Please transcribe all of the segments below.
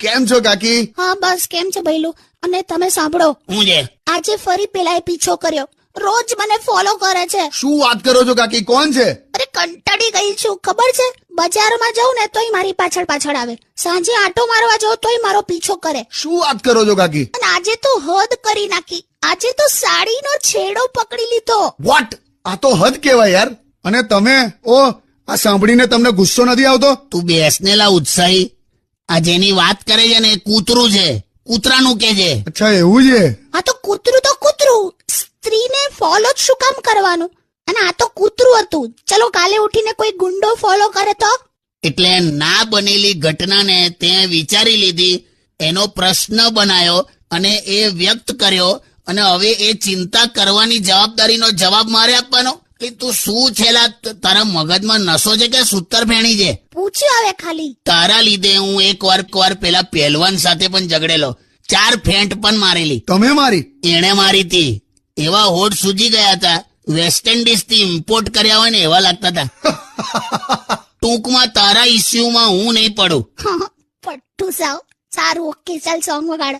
કેમ છો કાકી? હા બસ કેમ છે ભૈલું અને તમે સાંભળો. હું જે આજે ફરી પેલાએ પીછો કર્યો. રોજ મને ફોલો કરે છે. શું વાત કરો છો કાકી? કોણ છે? અરે કંટાળી ગઈ છું. ખબર છે? બજારમાં જઉં ને તોય મારી પાછળ પાછળ આવે. સાંજે આટો મારવા જઉં તોય મારો પીછો કરે. શું વાત કરો છો કાકી? અને આજે તો હદ કરી નાખી. આજે તો સાડીનો છેડો પકડી લીધો. વોટ આ તો હદ કેવાય યાર. અને તમે ઓ આ સાંભળીને તમને ગુસ્સો નથી આવતો? તું બેસનેલા ઉત્સાહી. આ જેની વાત કરે છે ને એ કૂતરું છે. કૂતરાનું કે છે? અચ્છા એવું છે? આ તો કૂતરું તો કૂતરું. સ્ત્રીને ફોલો જ શું કામ કરવાનું? અને આ તો કૂતરું હતું. ચલો કાલે ઉઠીને કોઈ ગુંડો ફોલો કરે તો? એટલે ના બનેલી ઘટનાને તે વિચારી લીધી એનો પ્રશ્ન બનાયો અને એ વ્યક્ત કર્યો અને હવે એ ચિંતા કરવાની જવાબદારીનો જવાબ મારે આપવાનો? કે તું શું છેલા તારા મગજમાં નસો છે કે સૂતર ફેણી છે? પૂછ્યું આવે ખાલી. તારા લીધે હું એક વાર વાર પેલા પહેલવાન સાથે પણ ઝઘડેલો. ચાર ફેંટ પણ મારેલી. તમે મારી? એણે મારી હતી એવા હોઠ સૂજી ગયા હતા. વેસ્ટ ઇન્ડિઝથી ઇમ્પોર્ટ કર્યા હોય ને એવા લાગતા હતા. ટૂંકમાં તારા ઇસ્યુમાં હું નહીં પડું. પટ્ટુ સાવ સારું ઓકે ચાલ સોંગ વગાડ.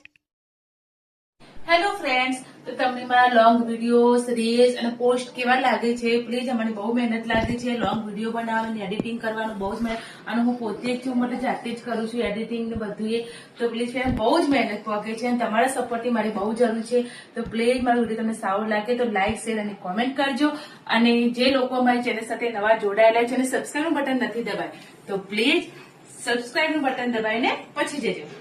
હેલો ફ્રેન્ડ્સ તો તમને મારા લોંગ વિડીયોઝ રીલ્સ અને પોસ્ટ કેવા લાગે છે? પ્લીઝ મને બહુ મહેનત લાગે છે. લોંગ વીડિયો બનાવવાની એડિટિંગ કરવાનું બહુ જ મહેનત. અને હું પોતે જ છું, મને જાતે જ કરું છું એડિટિંગ ને બધું એ તો પ્લીઝ ફ્રેન્ડ બહુ જ મહેનત પગે છે અને તમારા સપોર્ટની મારી બહુ જરૂર છે. તો પ્લીઝ મારો વીડિયો તમને સારો લાગે તો લાઈક શેર અને કોમેન્ટ કરજો. અને જે લોકો અમારી ચેનલ સાથે નવા જોડાયેલા છે અને સબસ્ક્રાઈબનું બટન નથી દબાય, તો પ્લીઝ સબસ્ક્રાઈબનું બટન દબાવીને પછી જજો.